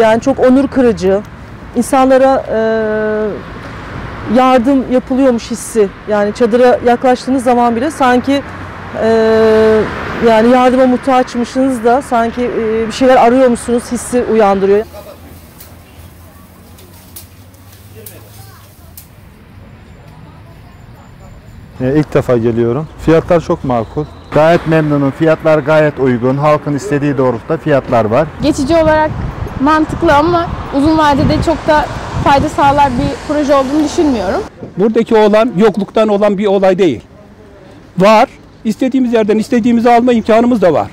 Yani çok onur kırıcı. İnsanlara e, yardım yapılıyormuş hissi. Yani çadıra yaklaştığınız zaman bile sanki e, yani yardıma muhtaçmışsınız da sanki e, bir şeyler arıyormuşsunuz hissi uyandırıyor. Ee, ilk defa geliyorum. Fiyatlar çok makul. Gayet memnunum. Fiyatlar gayet uygun. Halkın istediği doğrultuda fiyatlar var. Geçici olarak mantıklı ama uzun vadede çok da fayda sağlar bir proje olduğunu düşünmüyorum. Buradaki olan yokluktan olan bir olay değil. Var. İstediğimiz yerden istediğimizi alma imkanımız da var.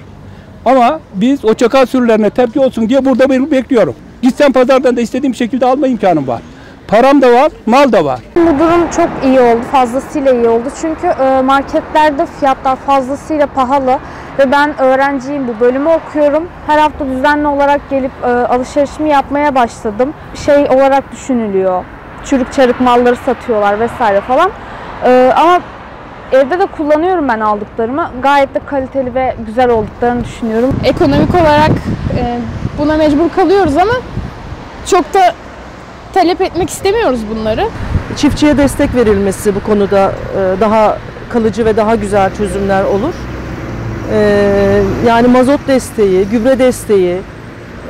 Ama biz o çakal sürülerine tepki olsun diye burada beni bekliyorum. Gitsem pazardan da istediğim şekilde alma imkanım var. Param da var, mal da var. Bu durum çok iyi oldu, fazlasıyla iyi oldu. Çünkü e, marketlerde fiyatlar fazlasıyla pahalı ve ben öğrenciyim, bu bölümü okuyorum. Her hafta düzenli olarak gelip e, alışverişimi yapmaya başladım. Şey olarak düşünülüyor, çürük çarık malları satıyorlar vesaire falan. E, Ama evde de kullanıyorum ben aldıklarımı. Gayet de kaliteli ve güzel olduklarını düşünüyorum. Ekonomik olarak e, buna mecbur kalıyoruz ama çok da talep etmek istemiyoruz bunları. Çiftçiye destek verilmesi bu konuda e, daha kalıcı ve daha güzel çözümler olur. E, Yani mazot desteği, gübre desteği,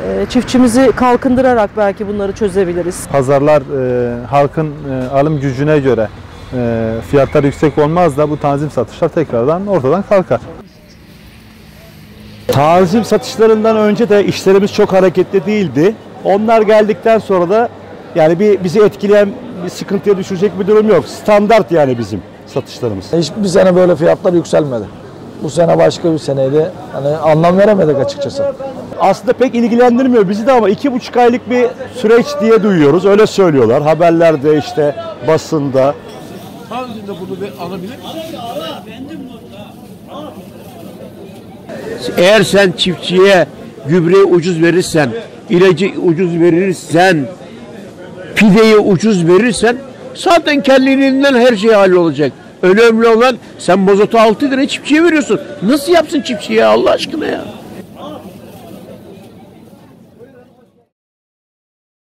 e, çiftçimizi kalkındırarak belki bunları çözebiliriz. Pazarlar e, halkın e, alım gücüne göre e, fiyatlar yüksek olmaz da bu tanzim satışlar tekrardan ortadan kalkar. Tanzim satışlarından önce de işlerimiz çok hareketli değildi. Onlar geldikten sonra da yani bir bizi etkileyen bir sıkıntıya düşürecek bir durum yok. Standart yani bizim satışlarımız. Hiçbir sene böyle fiyatlar yükselmedi. Bu sene başka bir seneydi. Hani anlam veremedik açıkçası. Aslında pek ilgilendirmiyor bizi de ama iki buçuk aylık bir süreç diye duyuyoruz. Öyle söylüyorlar. Haberlerde işte basında. Eğer sen çiftçiye gübreyi ucuz verirsen, ilacı ucuz verirsen, pideyi ucuz verirsen zaten kendiliğinden her şey hallolacak. Önemli olan sen bozotu 6 lira çiftçiye veriyorsun. Nasıl yapsın çiftçiye Allah aşkına ya?